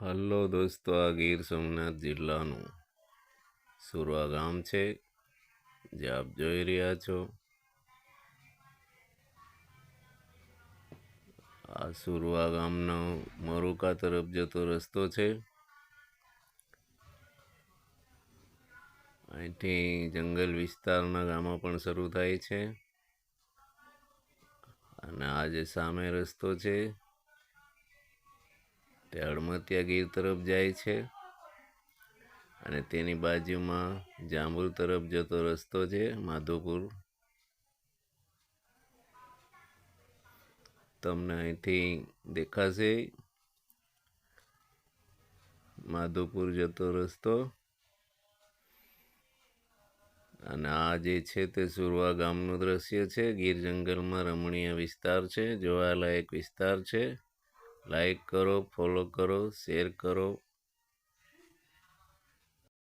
Hello દોસ્તો, આ ગીર સોમનાથ જિલ્લાનું સુરવા ગામ છે, જે આપ જોઈ રહ્યા છો. આ સુરવા ગામનો મરુકા તરફ જતો રસ્તો છે. અહીંથી જંગલ વિસ્તારના ગામો પણ શરૂ થાય છે. અને આ જે સામે રસ્તો છે તે અડમતિયા ગીર તરફ જાય છે અને તેની બાજુમાં જાંબુર તરફ જતો રસ્તો છે, માધોપુર. તમને અહીંથી દેખાશે માધોપુર જતો રસ્તો. અને આ જે છે તે સુરવા ગામનું દ્રશ્ય છે. ગીર જંગલમાં રમણીય વિસ્તાર છે, જોવાલાયક વિસ્તાર છે. લાઈક કરો ફોલો કરો શેર કરો.